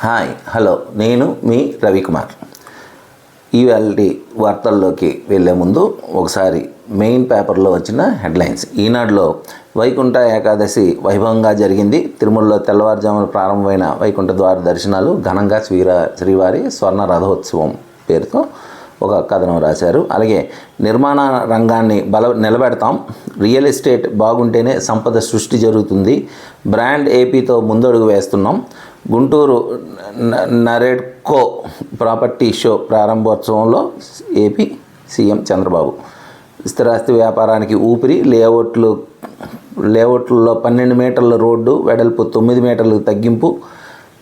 Hi hello. నేను మీ రవికుమార్. ఈవేళ వార్తల్లోకి వెళ్ళే ముందు ఒకసారి మెయిన్ పేపర్లో వచ్చిన హెడ్లైన్స్. ఈనాడులో వైకుంఠ ఏకాదశి వైభవంగా జరిగింది. తిరుమలలో తెల్లవారుజామున ప్రారంభమైన వైకుంఠ ద్వార దర్శనాలు ఘనంగా శ్రీరా శ్రీవారి స్వర్ణ రథోత్సవం పేరుతో ఒక కథనం రాశారు. అలాగే నిర్మాణ రంగాన్ని బల నిలబెడతాం. రియల్ ఎస్టేట్ బాగుంటేనే సంపద సృష్టి జరుగుతుంది. బ్రాండ్ ఏపీతో ముందడుగు వేస్తున్నాం. గుంటూరు న- నరేడ్కో ప్రాపర్టీ షో ప్రారంభోత్సవంలో ఏపీ సీఎం చంద్రబాబు. స్థిరాస్తి వ్యాపారానికి ఊపిరి లేఅవుట్లు లేఅవుట్లలో పన్నెండు మీటర్ల రోడ్డు వెడల్పు తొమ్మిది మీటర్లకు తగ్గింపు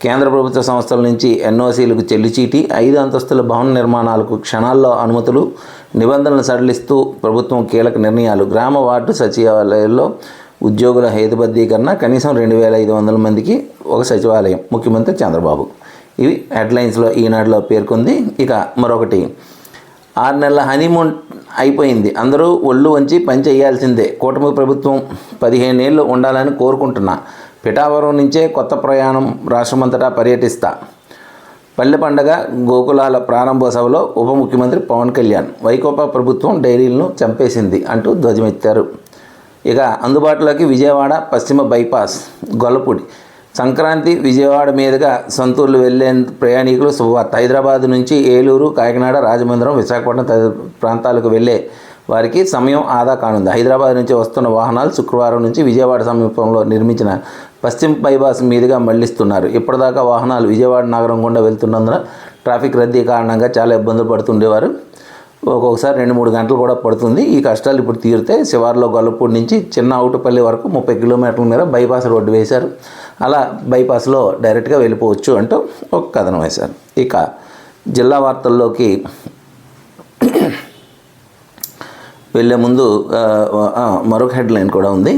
కేంద్ర ప్రభుత్వ సంస్థల నుంచి ఎన్ఓసీలకు చెల్లిచీటి ఐదు అంతస్తుల భవన నిర్మాణాలకు క్షణాల్లో అనుమతులు నిబంధనలు సడలిస్తూ ప్రభుత్వం కీలక నిర్ణయాలు. గ్రామ వార్డు సచివాలయాల్లో ఉద్యోగుల హేతుబద్ధీకరణ కనీసం రెండు వేల ఐదు వందల మందికి ఒక సచివాలయం ముఖ్యమంత్రి చంద్రబాబు. ఇవి హెడ్లైన్స్లో ఈనాడులో పేర్కొంది. ఇక మరొకటి ఆరు నెలల హనీమూన్ అయిపోయింది. అందరూ ఒళ్ళు వంచి పని చేయాల్సిందే. కూటమి ప్రభుత్వం పదిహేను ఏళ్ళు ఉండాలని కోరుకుంటున్నా. పిఠావరం నుంచే కొత్త ప్రయాణం రాష్ట్రమంతటా పర్యటిస్తా. పల్లె పండగ గోకులాల ప్రారంభోత్సవంలో ఉప ముఖ్యమంత్రి పవన్ కళ్యాణ్. వైకోపా ప్రభుత్వం డైరీలను చంపేసింది అంటూ ధ్వజమెత్తారు. ఇక అందుబాటులోకి విజయవాడ పశ్చిమ బైపాస్ గొల్లపూడి. సంక్రాంతి విజయవాడ మీదుగా సొంతూర్లు వెళ్ళే ప్రయాణికులు శుభవార్త. హైదరాబాద్ నుంచి ఏలూరు కాకినాడ రాజమండ్రం విశాఖపట్నం తదితర ప్రాంతాలకు వెళ్ళే వారికి సమయం ఆదా కానుంది. హైదరాబాద్ నుంచి వస్తున్న వాహనాలు శుక్రవారం నుంచి విజయవాడ సమీపంలో నిర్మించిన పశ్చిమ బైపాస్ మీదుగా మళ్ళిస్తున్నారు. ఇప్పటిదాకా వాహనాలు విజయవాడ నగరం గుండా వెళ్తున్నందున ట్రాఫిక్ రద్దీ కారణంగా చాలా ఇబ్బందులు పడుతుండేవారు. ఒక్కొక్కసారి రెండు మూడు గంటలు కూడా పడుతుంది. ఈ కష్టాలు ఇప్పుడు తీరితే శివార్లో గొల్లపూడి నుంచి చిన్న అవుటపల్లి వరకు ముప్పై కిలోమీటర్ల మేర బైపాస్ రోడ్డు వేశారు. అలా బైపాస్లో డైరెక్ట్గా వెళ్ళిపోవచ్చు అంటూ ఒక కథనం వేశారు. ఇక జిల్లా వార్తల్లోకి వెళ్ళే ముందు మరొక హెడ్లైన్ కూడా ఉంది.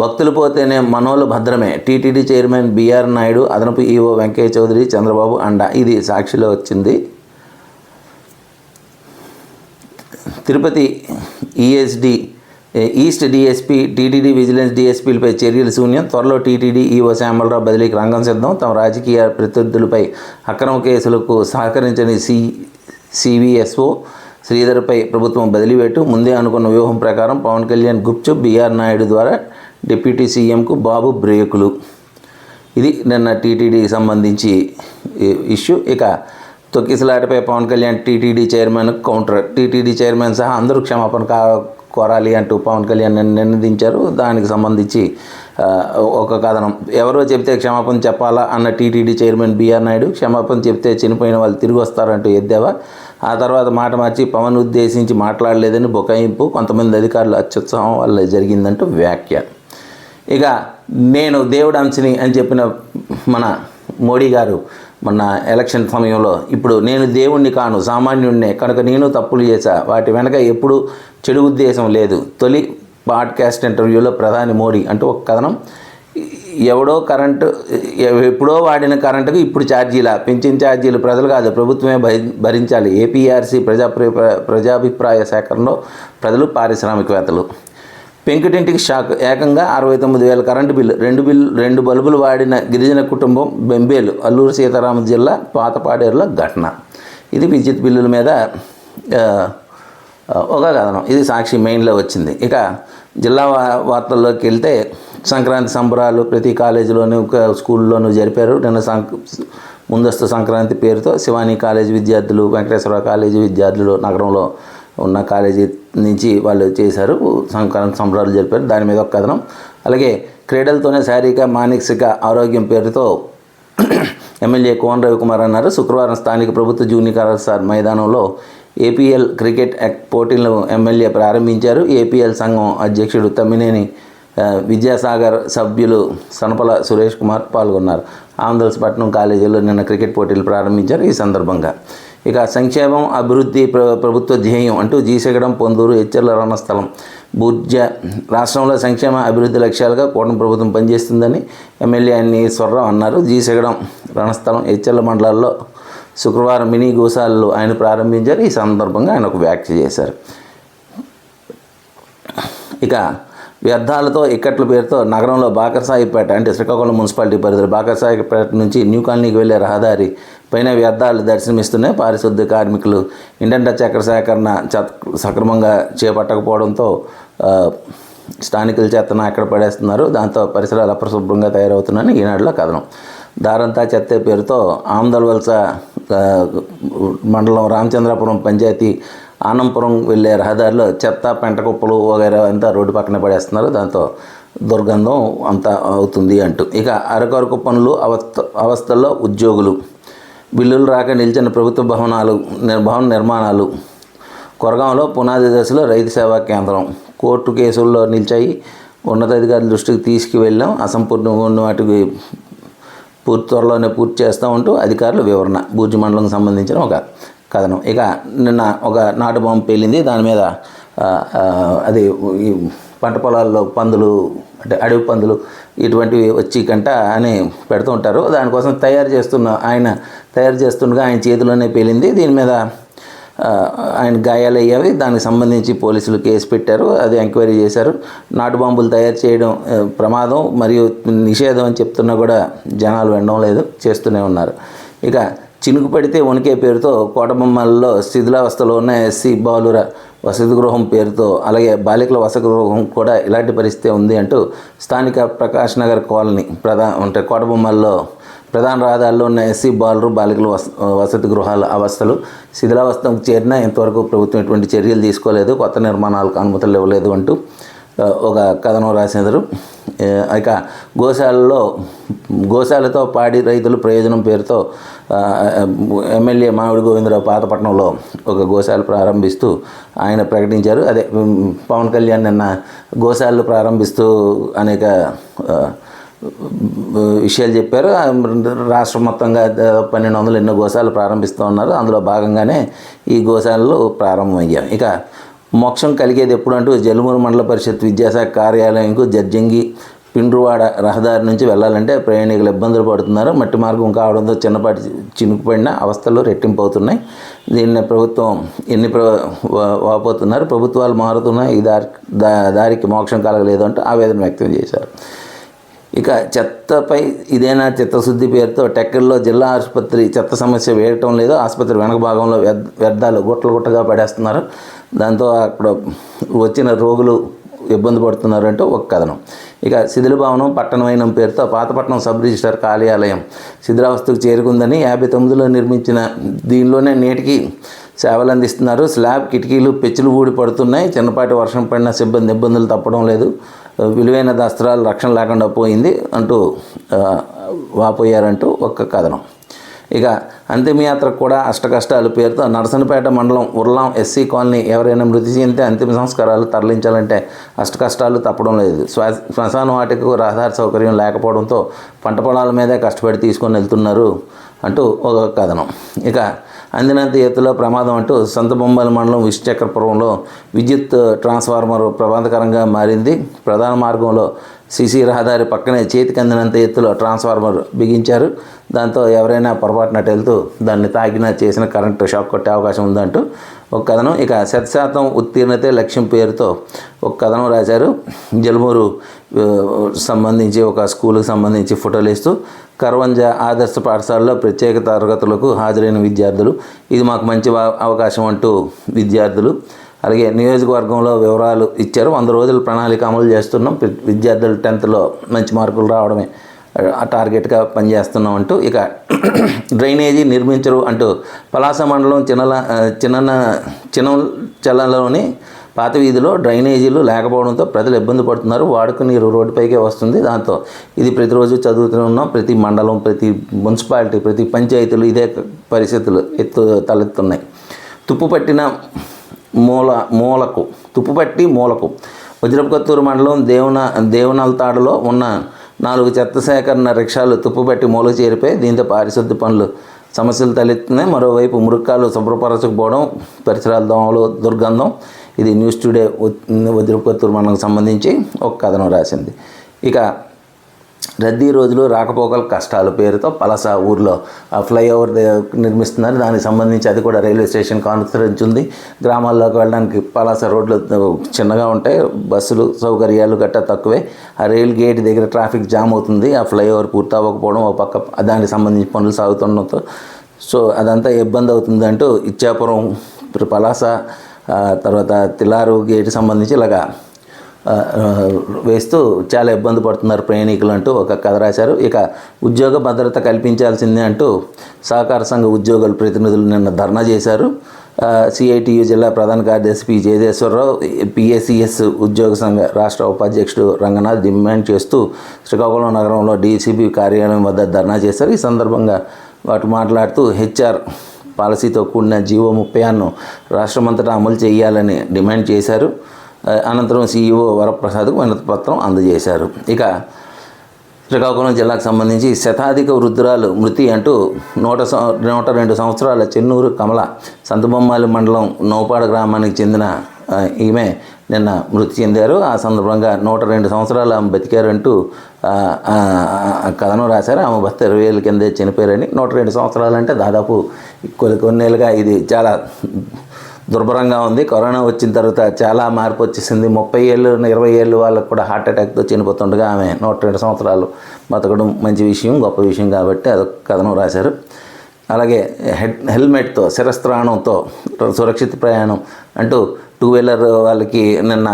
భక్తులు పోతేనే మనోలు భద్రమే టీటీడీ చైర్మన్ బీఆర్ నాయుడు అదనపు ఈఓ వెంకయ్య చౌదరి చంద్రబాబు అండ. ఇది సాక్షిలో వచ్చింది. Tirupati ESD east DSP TTD vigilance డిఎస్పీలపై చర్యలు శూన్యం. త్వరలో టీటీడీ ఈఓ శ్యామలరావు బదిలీకి రంగం సిద్ధం. తమ రాజకీయ ప్రత్యర్థులపై అక్రమ కేసులకు సహకరించని సి సివిఎస్ఓ శ్రీధర్పై ప్రభుత్వం బదిలీపెట్టు ముందే అనుకున్న వ్యూహం ప్రకారం పవన్ కళ్యాణ్ గుప్చుప్ బీఆర్ నాయుడు ద్వారా డిప్యూటీ సీఎంకు బాబు బ్రేకులు. ఇది నిన్న టీటీడీకి సంబంధించి ఇష్యూ. ఇక తొక్కిసలాటపై Pawan Kalyan TTD chairman counter TTD chairman సహా అందరూ క్షమాపణ కా కోరాలి అంటూ పవన్ కళ్యాణ్ నినదించారు దానికి సంబంధించి ఒక కథనం. ఎవరో చెప్తే క్షమాపణ చెప్పాలా అన్న టీటీడీ చైర్మన్ బీఆర్ నాయుడు క్షమాపణ చెప్తే చనిపోయిన వాళ్ళు తిరిగి వస్తారంటూ ఎద్దేవా. ఆ తర్వాత మాట మార్చి పవన్ ఉద్దేశించి మాట్లాడలేదని బుకాయింపు కొంతమంది అధికారులు అత్యుత్సాహం వల్ల జరిగిందంటూ వ్యాఖ్య ఇక నేను దేవుడు అంశని అని చెప్పిన మన మోడీ గారు మొన్న ఎలక్షన్ సమయంలో ఇప్పుడు నేను దేవుణ్ణి కాను సామాన్యుడినే కనుక నేను తప్పులు చేశా. వాటి వెనక ఎప్పుడు చెడు ఉద్దేశం లేదు. తొలి పాడ్కాస్ట్ ఇంటర్వ్యూలో ప్రధాని మోడీ అంటూ ఒక కథనం. ఎవడో కరెంటు ఎప్పుడో వాడిన కరెంటుకు ఇప్పుడు ఛార్జీలా? పెంచిన ఛార్జీలు ప్రజలు కాదు ప్రభుత్వమే భరించాలి. ఏపీఆర్సీ ప్రజా ప్రజాభిప్రాయ సేకరణలో ప్రజలు పారిశ్రామికవేత్తలు. పెంకుటింటికి షాక్. ఏకంగా అరవై తొమ్మిది వేల కరెంటు బిల్లు. రెండు బిల్లు రెండు బల్బులు వాడిన గిరిజన కుటుంబం బెంబేలు అల్లూరు సీతారామ జిల్లా పాతపాడేరులో ఘటన. ఇది విద్యుత్ బిల్లుల మీద ఒక కథనం. ఇది సాక్షి మెయిన్లో వచ్చింది. ఇక జిల్లా వార్తల్లోకి వెళ్తే సంక్రాంతి సంబరాలు ప్రతి కాలేజీలోనూ ఒక స్కూల్లోనూ జరిపారు. నిన్న సంక్ ముందస్తు సంక్రాంతి పేరుతో శివాని కాలేజీ విద్యార్థులు వెంకటేశ్వర కాలేజీ విద్యార్థులు నగరంలో ఉన్న కాలేజీ నుంచి వాళ్ళు చేశారు. సంక్రాంతి సంబరాలు జరిపారు. దాని మీద ఒక కథనం. అలాగే క్రీడలతోనే శారీరక మానసిక ఆరోగ్యం పేరుతో ఎమ్మెల్యే కోన రవికుమార్ అన్నారు. శుక్రవారం స్థానిక ప్రభుత్వ జూనియర్ కళాశాల మైదానంలో ఏపీఎల్ క్రికెట్ పోటీలను ఎమ్మెల్యే ప్రారంభించారు. ఏపీఎల్ సంఘం అధ్యక్షుడు తమ్మినేని విద్యాసాగర్ సభ్యులు సనపల సురేష్ కుమార్ పాల్గొన్నారు. ఆంధ్రపట్నం కాలేజీలో నిన్న క్రికెట్ పోటీలు ప్రారంభించారు ఈ సందర్భంగా. ఇక సంక్షేమం అభివృద్ధి ప్ర ప్రభుత్వ ధ్యేయం అంటూ జీసగడం పొందూరు హెచ్చర్ల రణస్థలం బుర్జ రాష్ట్రంలో సంక్షేమ అభివృద్ధి లక్ష్యాలుగా కూటమి ప్రభుత్వం పనిచేస్తుందని ఎమ్మెల్యే అన్ని స్వర్రావు అన్నారు. జీసగడం రణస్థలం హెచ్చర్ల మండలాల్లో శుక్రవారం మినీ గోశాలలో ఆయన ప్రారంభించారు. ఈ సందర్భంగా ఆయన ఒక వ్యాఖ్య చేశారు. ఇక వ్యర్థాలతో ఇక్కట్ల పేరుతో నగరంలో బాకర్సాయిపేట అంటే శ్రీకాకుళం మున్సిపాలిటీ పరిధిలో బాకర్సాయిపేట నుంచి న్యూ కాలనీకి వెళ్ళే రహదారి పైన వ్యర్థాలు దర్శనమిస్తున్నాయి. పారిశుద్ధ్య కార్మికులు ఇంటంట చక్ర సేకరణ సక్రమంగా చేపట్టకపోవడంతో స్థానికుల చెత్తను అక్కడ పడేస్తున్నారు. దాంతో పరిసరాలు అపరిశుభ్రంగా తయారవుతున్నాయని ఈనాడులో కథనం. దారంతా చెత్త పేరుతో ఆమదలవలస మండలం రామచంద్రాపురం పంచాయతీ ఆనంపురం వెళ్ళే రహదారిలో చెత్త పెంట కుప్పలు వగైరా అంతా రోడ్డు పక్కన పడేస్తున్నారు. దాంతో దుర్గంధం అంతా అవుతుంది అంటూ. ఇక అరకొరకు పనులు అవస్థ అవస్థల్లో ఉద్యోగులు. బిల్లులు రాక నిలిచిన ప్రభుత్వ భవనాలు భవన నిర్మాణాలు. కొరగాంలో పునాది దశలో రైతు సేవా కేంద్రం. కోర్టు కేసుల్లో నిలిచాయి. ఉన్నతాధికారుల దృష్టికి తీసుకువెళ్ళాం. అసంపూర్ణంగా ఉన్న వాటికి పూర్తి త్వరలోనే పూర్తి చేస్తూ ఉంటూ అధికారుల వివరణ. బూజు మండలం సంబంధించిన ఒక కథనం. ఇక నిన్న ఒక నాటు బాంబు పేలింది. దాని మీద అది ఈ పంట పొలాల్లో పందులు అంటే అడవి పందులు ఇటువంటివి వచ్చి కంట అని పెడుతూ ఉంటారు. దానికోసం తయారు చేస్తున్న ఆయన తయారు చేస్తుండగా ఆయన చేతిలోనే పేలింది. దీని మీద ఆయన గాయాలయ్యావి. దానికి సంబంధించి పోలీసులు కేసు పెట్టారు. అది ఎంక్వైరీ చేశారు. నాటు బాంబులు తయారు చేయడం ప్రమాదం మరియు నిషేధం అని చెప్తున్నా కూడా జనాలు వినడం లేదు చేస్తూనే ఉన్నారు. ఇక చినుకు పడితే వణికే పేరుతో కోటబొమ్మలలో శిథిలావస్థలో ఉన్న ఎస్సీ బాలుర వసతి గృహం పేరుతో అలాగే బాలికల వసతి గృహం కూడా ఇలాంటి పరిస్థితి ఉంది అంటూ స్థానిక ప్రకాష్ నగర్ కాలనీ ప్రధా అంటే కోటబొమ్మల్లో ప్రధాన రహదారిలో ఉన్న ఎస్సీ బాలురు బాలికల వస వసతి గృహాల అవస్థలు శిథిలావస్థకు చేరినా ఇంతవరకు ప్రభుత్వం ఎటువంటి చర్యలు తీసుకోలేదు కొత్త నిర్మాణాలకు అనుమతులు ఇవ్వలేదు అంటూ ఒక కథనం రాసినారు. ఇక గోశాలలో గోశాలతో పాడి రైతులు ప్రయోజనం పేరుతో ఎమ్మెల్యే మామిడి గోవిందరావు పాతపట్నంలో ఒక గోశాల ప్రారంభిస్తూ ఆయన ప్రకటించారు. అదే పవన్ కళ్యాణ్ నిన్న గోశాలలు ప్రారంభిస్తూ అనేక విషయాలు చెప్పారు. రాష్ట్రం మొత్తంగా పన్నెండు వందలు ఎన్నో గోశాలు ప్రారంభిస్తూ ఉన్నారు. అందులో భాగంగానే ఈ గోశాలలు ప్రారంభమయ్యాయి. ఇక మోక్షం కలిగేది ఎప్పుడంటూ జలుమూరు మండల పరిషత్ విద్యాశాఖ కార్యాలయంకు జడ్జంగి పిండ్రువాడ రహదారి నుంచి వెళ్ళాలంటే ప్రయాణికులు ఇబ్బందులు పడుతున్నారు. మట్టి మార్గం కావడంతో చిన్నపాటి చినుకుపడిన అవస్థలు రెట్టింపు అవుతున్నాయి దీన్ని ప్రభుత్వం ఎన్ని వాపోతున్నారు? ప్రభుత్వాలు మారుతున్నాయి. ఈ దారి దారికి మోక్షం కలగలేదు అంటూ ఆవేదన వ్యక్తం చేశారు. ఇక చెత్తపై ఇదేనా చిత్తశుద్ధి పేరుతో టెక్కల్లో జిల్లా ఆసుపత్రి చెత్త సమస్య వేయటం లేదు. ఆసుపత్రి వెనక భాగంలో వ్యర్థ వ్యర్థాలు గుట్టలు గుట్టగా పడేస్తున్నారు. దాంతో అక్కడ వచ్చిన రోగులు ఇబ్బంది పడుతున్నారు అంటే ఒక కథనం. ఇక శిథిల భవనం పట్టణమైనం పేరుతో పాతపట్నం సబ్ రిజిస్టర్ కార్యాలయం శిథిలావస్థకు చేరుకుందని యాభై తొమ్మిదిలో నిర్మించిన దీనిలోనే నేటికి సేవలు అందిస్తున్నారు. స్లాబ్ కిటికీలు పెచ్చులు ఊడి పడుతున్నాయి. చిన్నపాటి వర్షం పడిన సిబ్బంది ఇబ్బందులు తప్పడం లేదు. విలువైన దస్త్రాలు రక్షణ లేకుండా పోయింది అంటూ వాపోయారంటూ ఒక కథనం. ఇక అంతిమయాత్రకు కూడా అష్టకష్టాలు పేరుతో నరసనపేట మండలం ఉర్లాం ఎస్సీ కాలనీ ఎవరైనా మృతి చెందితే అంతిమ సంస్కారాలు తరలించాలంటే అష్టకష్టాలు తప్పడం లేదు. శ్మశాన వాటికి రహదారి సౌకర్యం లేకపోవడంతో పంట పొలాల మీదే కష్టపడి తీసుకొని వెళ్తున్నారు అంటూ ఒక కథనం. ఇక అందినంత ఎత్తులో ప్రమాదం అంటూ సొంత బొమ్మల మండలం విశ్వచక్రపురంలో విద్యుత్ ట్రాన్స్ఫార్మర్ ప్రమాదకరంగా మారింది. ప్రధాన మార్గంలో సిసి రహదారి పక్కనే చేతికి అందినంత ఎత్తులో ట్రాన్స్ఫార్మర్ బిగించారు. దాంతో ఎవరైనా పొరపాటున వెళ్తూ దాన్ని తాకినా చేసిన కరెంటు షాక్ కొట్టే అవకాశం ఉందంటూ ఒక కథనం ఇక శతశాతం ఉత్తీర్ణతే లక్ష్యం పేరుతో ఒక కథనం రాశారు. జలుమూరు సంబంధించి ఒక స్కూల్కి సంబంధించి ఫోటోలు ఇస్తూ కర్వంజ ఆదర్శ పాఠశాలలో ప్రత్యేక తరగతులకు హాజరైన విద్యార్థులు. ఇది మాకు మంచి అవకాశం అంటూ విద్యార్థులు. అలాగే నియోజకవర్గంలో వివరాలు ఇచ్చారు. వంద రోజుల ప్రణాళిక అమలు చేస్తున్నాం. విద్యార్థులు టెన్త్లో మంచి మార్కులు రావడమే ఆ టార్గెట్గా పనిచేస్తున్నాం అంటూ ఇక డ్రైనేజీ నిర్మించరు అంటూ పలాస మండలం చిన్నల చిన్న చిన్న చలలోని పాత వీధిలో డ్రైనేజీలు లేకపోవడంతో ప్రజలు ఇబ్బంది పడుతున్నారు. వాడుక నీరు రోడ్డుపైకే వస్తుంది. దాంతో ఇది ప్రతిరోజు చదువుతున్న ఉన్నాం. ప్రతి మండలం ప్రతి మున్సిపాలిటీ ప్రతి పంచాయతీలు ఇదే పరిస్థితులు ఎత్తు తలెత్తున్నాయి. తుప్పు పట్టిన మూల మూలకు తుప్పుపట్టి మూలకు వజ్రపకత్తూరు మండలం దేవున దేవునల్తాడులో ఉన్న నాలుగు చెత్త సేకరణ రిక్షాలు తుప్పుపట్టి మూలకు చేరిపోయి దీంతో పారిశుద్ధ పనులు సమస్యలు తలెత్తున్నాయి. మరోవైపు మురుక్కాలు శుభ్రపరచకపోవడం పరిసరాల దోమలు దుర్గంధం ఇది న్యూస్ టుడే వజ్రపకొత్తూరు మనకు సంబంధించి ఒక కథనం రాసింది. ఇక రద్దీ రోజులు రాకపోకల కష్టాలు పేరుతో పలస ఊర్లో ఆ ఫ్లైఓవర్ నిర్మిస్తున్నారు. దానికి సంబంధించి అది కూడా రైల్వే స్టేషన్ కాన్ఫరెన్స్ ఉంది గ్రామాల్లోకి వెళ్ళడానికి పలాస రోడ్లు చిన్నగా ఉంటాయి. బస్సులు సౌకర్యాలు గట్టా తక్కువే. ఆ రైల్ గేట్ దగ్గర ట్రాఫిక్ జామ్ అవుతుంది. ఆ ఫ్లైఓవర్ పూర్తి అవ్వకపోవడం ఒక పక్క దానికి సంబంధించి పనులు సాగుతుండటంతో సో అదంతా ఇబ్బంది అవుతుందంటూ ఇచ్చాపురం ఇప్పుడు పలాస తర్వాత తిలారు గేటు సంబంధించి ఇలాగా వేస్తూ చాలా ఇబ్బంది పడుతున్నారు ప్రయాణికులు అంటూ ఒక కథ రాశారు. ఇక ఉద్యోగ భద్రత కల్పించాల్సిందే అంటూ సహకార సంఘ ఉద్యోగుల ప్రతినిధులు నిన్న ధర్నా చేశారు. సిఐటియు జిల్లా ప్రధాన కార్యదర్శి పి జయదేశ్వరరావు పిఎస్సిఎస్ ఉద్యోగ సంఘ రాష్ట్ర ఉపాధ్యక్షుడు రంగనాథ్ డిమాండ్ చేస్తూ శ్రీకాకుళం నగరంలో డీసీబీ కార్యాలయం వద్ద ధర్నా చేశారు. ఈ సందర్భంగా వాటి మాట్లాడుతూ హెచ్ఆర్ పాలసీతో కూడిన జీవో ముప్పై ఆరును రాష్ట్రమంతటా అమలు చేయాలని డిమాండ్ చేశారు. అనంతరం సీఈఓ వరప్రసాద్కు వినతి పత్రం అందజేశారు. ఇక శ్రీకాకుళం జిల్లాకు సంబంధించి శతాధిక వృద్ధురాలు మృతి అంటూ నూట నూట రెండు సంవత్సరాల చెన్నూరు కమల సంతబొమ్మాలి మండలం నౌపాడ గ్రామానికి చెందిన ఈమె నిన్న మృతి చెందారు. ఆ సందర్భంగా నూట రెండు సంవత్సరాలు ఆమె బతికారంటూ కథను కథనం రాశారు. ఆమె భర్త ఇరవై ఏళ్ళ కిందే చనిపోయారని నూట రెండు సంవత్సరాలు అంటే దాదాపు కొన్ని కొన్నేళ్ళుగా ఇది చాలా దుర్భరంగా ఉంది. కరోనా వచ్చిన తర్వాత చాలా మార్పు వచ్చేసింది. ముప్పై ఏళ్ళు ఇరవై ఏళ్ళు వాళ్ళకు కూడా హార్ట్ అటాక్తో చనిపోతుండగా ఆమె నూట రెండు సంవత్సరాలు బతకడం మంచి విషయం గొప్ప విషయం కాబట్టి అదొక కథనం రాశారు. అలాగే హెడ్ హెల్మెట్తో శిరస్త్రాణంతో సురక్షిత ప్రయాణం అంటూ టూ వీలర్ వాళ్ళకి నిన్న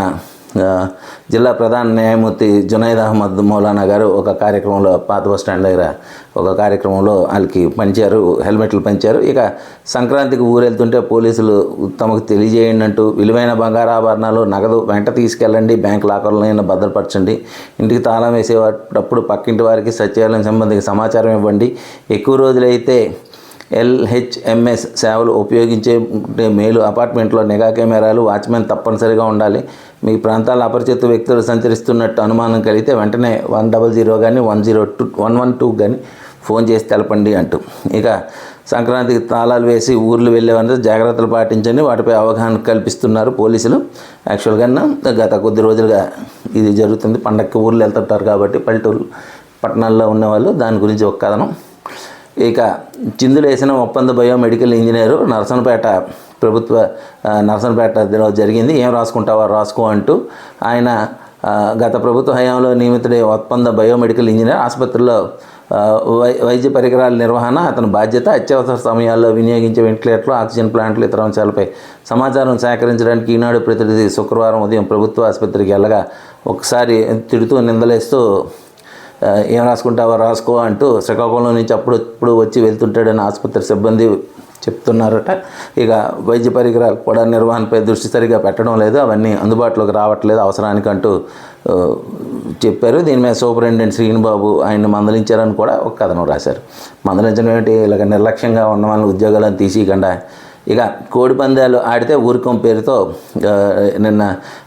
జిల్లా ప్రధాన న్యాయమూర్తి జునైద్ అహ్మద్ మౌలానా గారు ఒక కార్యక్రమంలో పాత బస్ స్టాండ్ దగ్గర ఒక కార్యక్రమంలో వాళ్ళకి పంచారు హెల్మెట్లు పంచారు. ఇక సంక్రాంతికి ఊరెళ్తుంటే పోలీసులు తమకు తెలియజేయండి అంటూ విలువైన బంగారాభరణాలు నగదు వెంట తీసుకెళ్ళండి బ్యాంక్ లాకర్లైనా భద్రపరచండి. ఇంటికి తాళం వేసేటప్పుడు పక్కింటి వారికి సచివాలయం సంబంధించిన సమాచారం ఇవ్వండి. ఎక్కువ రోజులైతే ఎల్హెచ్ఎంఎస్ సేవలు ఉపయోగించే మేలు. అపార్ట్మెంట్లో నిఘా కెమెరాలు వాచ్మెన్ తప్పనిసరిగా ఉండాలి. మీ ప్రాంతాల అపరిచిత వ్యక్తులు సంచరిస్తున్నట్టు అనుమానం కలిగితే వెంటనే వన్ డబల్ జీరో కానీ one zero two one one two కానీ ఫోన్ చేసి తెలపండి అంటూ. ఇక సంక్రాంతికి తాళాలు వేసి ఊర్లు వెళ్ళేవారంటే జాగ్రత్తలు పాటించండి. వాటిపై అవగాహన కల్పిస్తున్నారు పోలీసులు. యాక్చువల్గా గత కొద్ది రోజులుగా ఇది జరుగుతుంది. పండక్కి ఊర్లు వెళ్తుంటారు కాబట్టి పల్లెటూరు పట్టణాల్లో ఉన్నవాళ్ళు దాని గురించి ఒక కథనం. ఇక చిందులు వేసిన ఒప్పంద బయోమెడికల్ ఇంజనీరు నరసనపేట ప్రభుత్వ నరసనపేటలో జరిగింది. ఏం రాసుకుంటావో రాసుకో అంటూ ఆయన గత ప్రభుత్వ హయాంలో నియమితుడే ఒప్పంద బయోమెడికల్ ఇంజనీర్ ఆసుపత్రిలో వై వైద్య పరికరాల నిర్వహణ అతని బాధ్యత అత్యవసర సమయాల్లో వినియోగించే వెంటిలేటర్లు ఆక్సిజన్ ప్లాంట్లు ఇతర అంశాలపై సమాచారం సేకరించడానికి ఈనాడు ప్రతినిధి శుక్రవారం ఉదయం ప్రభుత్వ ఆసుపత్రికి వెళ్ళగా ఒకసారి తిడుతూ నిందలేస్తూ ఏం రాసుకుంటావో రాసుకో అంటూ శ్రీకాకుళం నుంచి అప్పుడప్పుడు వచ్చి వెళ్తుంటాడని ఆసుపత్రి సిబ్బంది చెప్తున్నారట. ఇక వైద్య పరికరాలు కూడా నిర్వహణపై దృష్టి సరిగా పెట్టడం లేదు. అవన్నీ అందుబాటులోకి రావట్లేదు అవసరానికి అంటూ చెప్పారు. దీని మీద సూపరింటెండెంట్ శ్రీనిబాబు ఆయన్ని మందలించారని కూడా ఒక కథనం రాశారు. మందలించడం ఏంటి ఇలాగ నిర్లక్ష్యంగా ఉన్న వాళ్ళని ఉద్యోగాలను తీసేయకుండా ఇక కోడి పందాలు ఆడితే ఊరికం పేరుతో నిన్న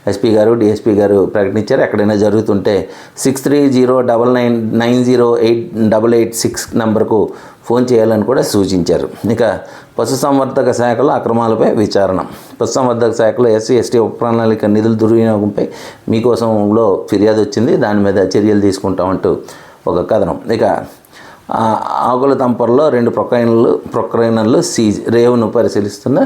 ఎస్పీ గారు డిఎస్పీ గారు ప్రకటించారు. ఎక్కడైనా జరుగుతుంటే six three zero double nine nine zero eight double eight six నంబర్కు ఫోన్ చేయాలని కూడా సూచించారు. ఇక పశుసంవర్ధక శాఖలో అక్రమాలపై విచారణ. పశుసంవర్ధక శాఖలో ఎస్సీ ఎస్టీ ఉప ప్రణాళిక నిధుల దుర్వినియోగంపై మీకోసంలో ఫిర్యాదు వచ్చింది. దాని మీద చర్యలు తీసుకుంటామంటూ ఒక కథనం. ఇక ఆకుల తంపరలో రెండు ప్రొక్రైన్లు ప్రొక్రైనర్లు సీజ్ రేవును పరిశీలిస్తున్న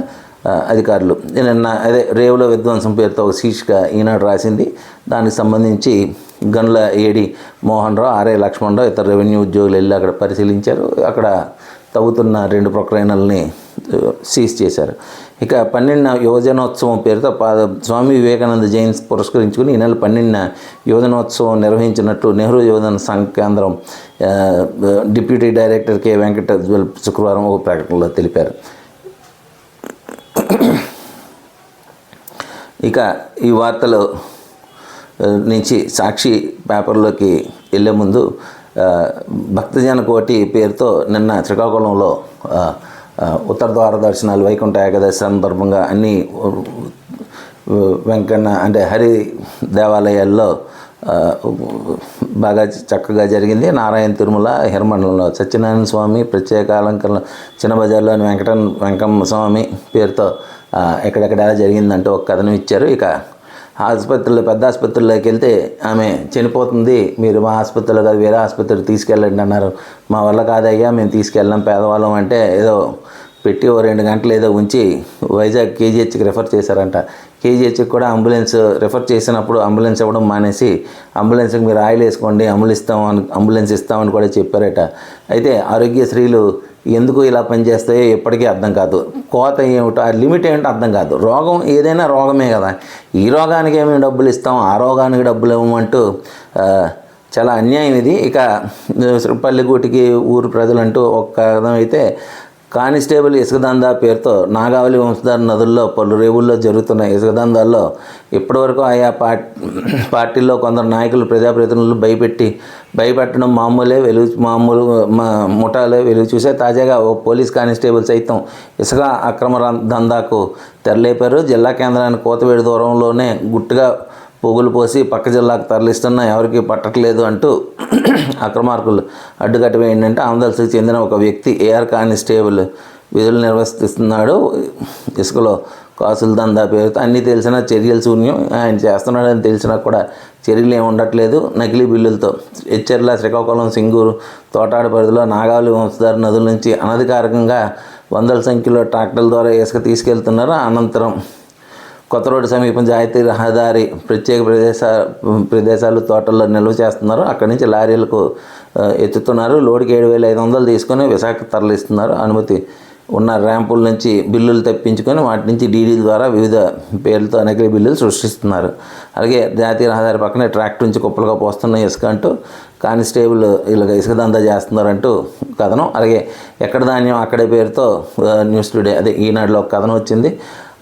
అధికారులు. నిన్న అదే రేవుల విధ్వంసం పేరుతో ఒక శీర్షిక ఈనాడు రాసింది. దానికి సంబంధించి గన్ల ఏడి మోహన్ రావు ఆర్ఏ లక్ష్మణరావు ఇతర రెవెన్యూ ఉద్యోగులు వెళ్ళి అక్కడ పరిశీలించారు. అక్కడ తవ్వుతున్న రెండు ప్రొక్రైనల్ని సీజ్ చేశారు. ఇక పన్నెండున యువజనోత్సవం పేరుతో పాద స్వామి వివేకానంద జయంతి పురస్కరించుకుని ఈ నెల పన్నెండున యువజనోత్సవం నిర్వహించినట్టు నెహ్రూ యువజన సంఘ కేంద్రం డిప్యూటీ డైరెక్టర్ కె. వెంకట శుక్రవారం ఒక ప్రకటనలో తెలిపారు. ఇక ఈ వార్తలు నుంచి సాక్షి పేపర్లోకి వెళ్ళే ముందు భక్తజన కోటి పేరుతో నిన్న శ్రీకాకుళంలో ఉత్తర ద్వార దర్శనాలు వైకుంఠ ఏకాదశి సందర్భంగా అన్ని వెంకన్న అంటే హరి దేవాలయాల్లో బాగా చక్కగా జరిగింది. నారాయణ తిరుమల హిరమండలంలో సత్యనారాయణ స్వామి ప్రత్యేక అలంకరణ చిన్న బజార్లోని వెంకట వెంకమ్మ స్వామి పేరుతో ఎక్కడెక్కడ ఎలా జరిగిందంటే ఒక కథనం ఇచ్చారు. ఇక ఆసుపత్రిలో పెద్ద ఆసుపత్రిలోకి వెళ్తే ఆమె చనిపోతుంది. మీరు మా ఆసుపత్రిలో కాదు వేరే ఆసుపత్రికి తీసుకెళ్ళండి అన్నారు. మా వల్ల కాదయ్యా మేము తీసుకెళ్ళాం పేదవాళ్ళం అంటే ఏదో పెట్టి ఓ రెండు గంటలు ఏదో ఉంచి వైజాగ్ కేజీహెచ్కి రిఫర్ చేశారంట. కేజీహెచ్కి కూడా అంబులెన్స్ రిఫర్ చేసినప్పుడు అంబులెన్స్ ఇవ్వడం మానేసి అంబులెన్స్కి మీరు ఆయిల్ వేసుకోండి అంబులెన్స్ అని అంబులెన్స్ ఇస్తామని కూడా చెప్పారట. అయితే ఆరోగ్యశ్రీలు ఎందుకు ఇలా పనిచేస్తాయో ఎప్పటికీ అర్థం కాదు. కోత ఏమిటో ఆ లిమిట్ ఏమిటో అర్థం కాదు. రోగం ఏదైనా రోగమే కదా. ఈ రోగానికి ఏమి డబ్బులు ఇస్తాం ఆ రోగానికి డబ్బులు ఇవ్వమంటూ చాలా అన్యాయం ఇది. ఇక పల్లెగూటికి ఊరు ప్రజలంటూ ఒక కథం అయితే కానిస్టేబుల్ ఇసుకదందా పేరుతో నాగావళి వంశధార నదుల్లో పలు రేవుల్లో జరుగుతున్న ఇసుకదందాల్లో ఇప్పటివరకు ఆయా పార్టీ పార్టీల్లో కొందరు నాయకులు ప్రజాప్రతినిధులు భయపెట్టి భయపెట్టడం మామూలే వెలుగు మామూలు ముఠాలే వెలుగు చూసే తాజాగా ఓ పోలీస్ కానిస్టేబుల్ సైతం ఇసుక అక్రమ దందాకు తెరలేపారు. జిల్లా కేంద్రానికి కోతవేడి దూరంలోనే గుట్టుగా పొగులు పోసి పక్క జిల్లాకు తరలిస్తున్నా ఎవరికి పట్టట్లేదు అంటూ అక్రమార్కులు అడ్డుకట్ట ఏంటంటే ఆంధ్రప్రదేశ్కి చెందిన ఒక వ్యక్తి ఏఆర్ కానిస్టేబుల్ విధులు నిర్వర్తిస్తున్నాడు ఇసుకలో కాసుల దందా పేరుతో అన్నీ తెలిసిన చర్యలు శూన్యం. ఆయన చేస్తున్నాడని తెలిసినా కూడా చర్యలు ఏమి ఉండట్లేదు. నకిలీ బిల్లులతో ఎచ్చర్ల శ్రీకాకుళం సింగూరు తోటాడ పరిధిలో నాగావళి వంశధార నదుల నుంచి అనధికారికంగా వందల సంఖ్యలో ట్రాక్టర్ల ద్వారా ఇసుక తీసుకెళ్తున్నారు. అనంతరం కొత్త రోడ్డు సమీపం జాతీయ రహదారి ప్రత్యేక ప్రదేశ ప్రదేశాలు తోటల్లో నిల్వ చేస్తున్నారు. అక్కడి నుంచి లారీలకు ఎత్తుతున్నారు. లోడ్కి ఏడు వేల ఐదు వందలు తీసుకొని విశాఖ తరలిస్తున్నారు. అనుమతి ఉన్న ర్యాంపుల నుంచి బిల్లులు తెప్పించుకొని వాటి నుంచి డీడీ ద్వారా వివిధ పేర్లతో నకిలీ బిల్లులు సృష్టిస్తున్నారు. అలాగే జాతీయ రహదారి పక్కనే ట్రాక్టర్ నుంచి కుప్పలుగా పోస్తున్న ఇసుక అంటూ కానిస్టేబుల్ ఇలాగ ఇసుక దందా చేస్తున్నారంటూ కథనం. అలాగే ఎక్కడ ధాన్యం అక్కడే పేరుతో న్యూస్ టుడే అదే ఈనాడులో ఒక కథనం వచ్చింది.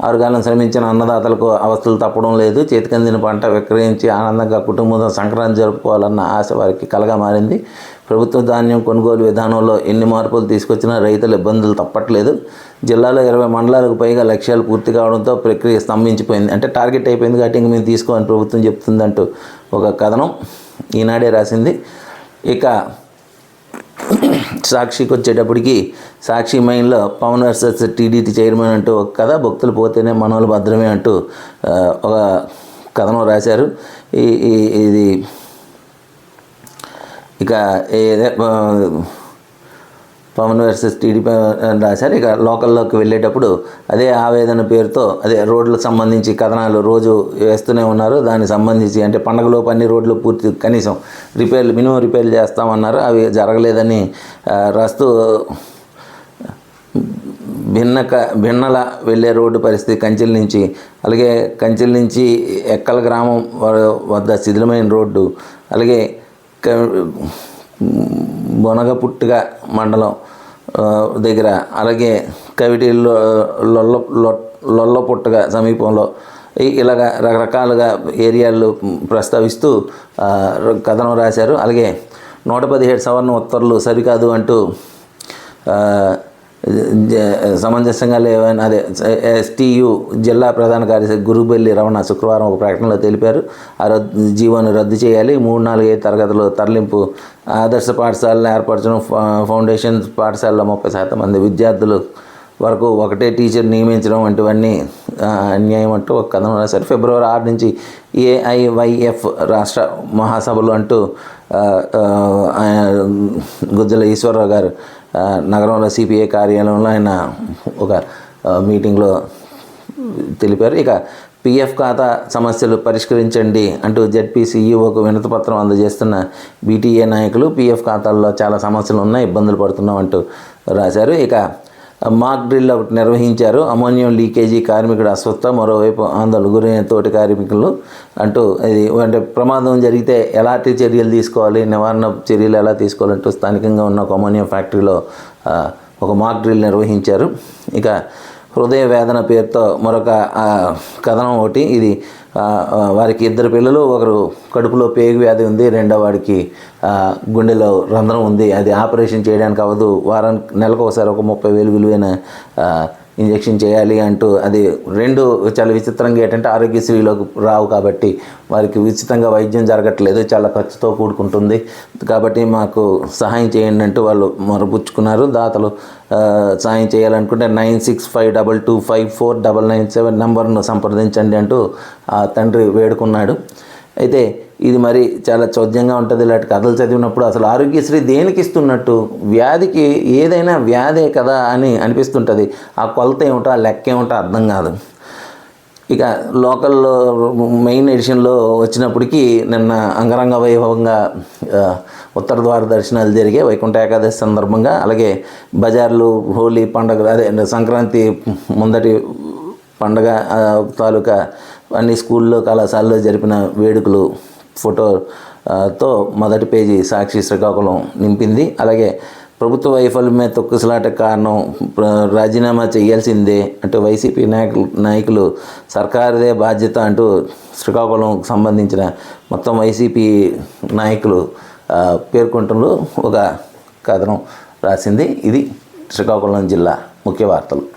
ఆరుగాలం శ్రమించిన అన్నదాతలకు అవస్థలు తప్పడం లేదు. చేతికందిన పంట విక్రయించి ఆనందంగా కుటుంబంతో సంక్రాంతి జరుపుకోవాలన్న ఆశ వారికి కలగా మారింది. ప్రభుత్వ ధాన్యం కొనుగోలు విధానంలో ఎన్ని మార్పులు తీసుకొచ్చినా రైతుల ఇబ్బందులు తప్పట్లేదు. జిల్లాలో ఇరవై మండలాలకు పైగా లక్ష్యాలు పూర్తి కావడంతో ప్రక్రియ స్తంభించిపోయింది. అంటే టార్గెట్ అయిపోయింది కాబట్టి ఇంక మేము తీసుకోమని ప్రభుత్వం చెప్తుందంటూ ఒక కథనం ఈనాడే రాసింది. ఇక సాక్షికి వచ్చేటప్పటికి సాక్షి మెయిన్లో పవన్ వర్సెస్ టీడీటీ చైర్మన్ అంటూ ఒక కథ భక్తులు పోతేనే మనోళ్ళు భద్రమే అంటూ ఒక కథనం రాశారు. ఈ ఈ- ఇది ఇక ఏదే పవన్ వర్సెస్ టీడీపీ అని రాశారు. ఇక లోకల్లోకి వెళ్ళేటప్పుడు అదే ఆవేదన పేరుతో అదే రోడ్లకు సంబంధించి కథనాలు రోజు వేస్తూనే ఉన్నారు. దానికి సంబంధించి అంటే పండగలోపు అన్ని రోడ్లు పూర్తి కనీసం రిపేర్లు మినిమం రిపేర్లు చేస్తామన్నారు. అవి జరగలేదని ఆ, రాస్తూ భిన్నక భిన్నల వెళ్ళే రోడ్డు పరిస్థితి కంచెల నుంచి అలాగే కంచెల నుంచి ఎక్కల గ్రామం వ- వద్ద శిథిలమైన రోడ్డు అలాగే బొనగపుట్టుగా మండలం దగ్గర. అలాగే కవిటీల్లో లొల్ల లొ- లొల్లపుట్టగా సమీపంలో ఇలాగ రకరకాలుగా ఏరియాలు ప్రస్తావిస్తూ కథనం రాశారు. అలాగే నూట పదిహేడు సవర్ణ ఉత్తర్లు సరికాదు అంటూ సమంజసంగా లేవని అదే ఎస్టీయు జిల్లా ప్రధాన కార్యదర్శి గురుబెల్లి రమణ శుక్రవారం ఒక ప్రకటనలో తెలిపారు. ఆ రద్దు జీవోను రద్దు చేయాలి. మూడు నాలుగు ఐదు తరగతులు తరలింపు ఆదర్శ పాఠశాలను ఏర్పరచడం ఫౌండేషన్ పాఠశాలలో ముప్పై శాతం మంది విద్యార్థులు వరకు ఒకటే టీచర్ నియమించడం వంటివన్నీ అన్యాయం అంటూ ఒక కథనం రాశారు. ఫిబ్రవరి ఆరు నుంచి ఏఐవైఎఫ్ రాష్ట్ర మహాసభలు అంటూ గుజ్జల ఈశ్వరరావు గారు నగరంలో సిపిఐ కార్యాలయంలో ఆయన ఒక మీటింగ్లో తెలిపారు. ఇక పిఎఫ్ ఖాతా సమస్యలు పరిష్కరించండి అంటూ జడ్పీ సీఈఓకు వినతిపత్రం అందజేస్తున్న బీటీఏ నాయకులు పిఎఫ్ ఖాతాల్లో చాలా సమస్యలు ఉన్నాయి ఇబ్బందులు పడుతున్నాం అంటూ రాశారు. ఇక మాక్ డ్రిల్ ఒకటి నిర్వహించారు. అమోనియం లీకేజీ కార్మికుడు అస్వస్థ మరోవైపు ఆందోళన గురైన తోటి కార్మికులు అంటూ ఇది అంటే ప్రమాదం జరిగితే ఎలాంటి చర్యలు తీసుకోవాలి నివారణ చర్యలు ఎలా తీసుకోవాలంటూ స్థానికంగా ఉన్న ఒక అమోనియం ఫ్యాక్టరీలో ఒక మాక్ డ్రిల్ నిర్వహించారు. ఇక హృదయ వేదన పేరుతో మరొక కథనం ఒకటి. ఇది వారికి ఇద్దరు పిల్లలు ఒకరు కడుపులో పేగు వ్యాధి ఉంది రెండో వాడికి గుండెలో రంధ్రం ఉంది. అది ఆపరేషన్ చేయడానికి అవ్వదు. వారానికి నెలకు ఒకసారి ఒక ముప్పై వేలు విలువైన ఇంజెక్షన్ చేయాలి అంటూ అది రెండు చాలా విచిత్రంగా ఏంటంటే ఆరోగ్యశ్రీలోకి రావు కాబట్టి వారికి ఉచితంగా వైద్యం జరగట్లేదు చాలా ఖర్చుతో కూడుకుంటుంది. కాబట్టి మాకు సహాయం చేయండి అంటూ వాళ్ళు మొరపుచ్చుకున్నారు. దాతలు సాయం చేయాలనుకుంటే nine six five double two five four double nine seven నెంబర్ను సంప్రదించండి అంటూ ఆ తండ్రి వేడుకున్నాడు. అయితే ఇది మరి చాలా చౌద్యంగా ఉంటుంది. ఇలాంటి కథలు చదివినప్పుడు అసలు ఆరోగ్యశ్రీ దేనికి ఇస్తున్నట్టు? వ్యాధికి ఏదైనా వ్యాధే కదా అని అనిపిస్తుంటుంది. ఆ కొలత ఏమిటో ఆ లెక్క ఏమిటో అర్థం కాదు. ఇక లోకల్లో మెయిన్ ఎడిషన్లో వచ్చినప్పటికీ నిన్న అంగరంగ వైభవంగా ఉత్తర ద్వార దర్శనాలు జరిగే వైకుంఠ ఏకాదశి సందర్భంగా అలాగే బజార్లు హోలీ పండగ అదే సంక్రాంతి ముందటి పండగ తాలూకా అన్ని స్కూల్లో కళాశాలలో జరిపిన వేడుకలు ఫోటో తో మొదటి పేజీ సాక్షి శ్రీకాకుళం నింపింది. అలాగే ప్రభుత్వ వైఫల్యమే తొక్కుసలాట కారణం రాజీనామా చేయాల్సిందే అంటూ వైసీపీ నాయకులు నాయకులు సర్కారుదే బాధ్యత అంటూ శ్రీకాకుళంకు సంబంధించిన మొత్తం వైసీపీ నాయకులు ఆ, పేర్కొంటూ ఒక కథనం రాసింది. ఇది శ్రీకాకుళం జిల్లా ముఖ్య వార్తలు.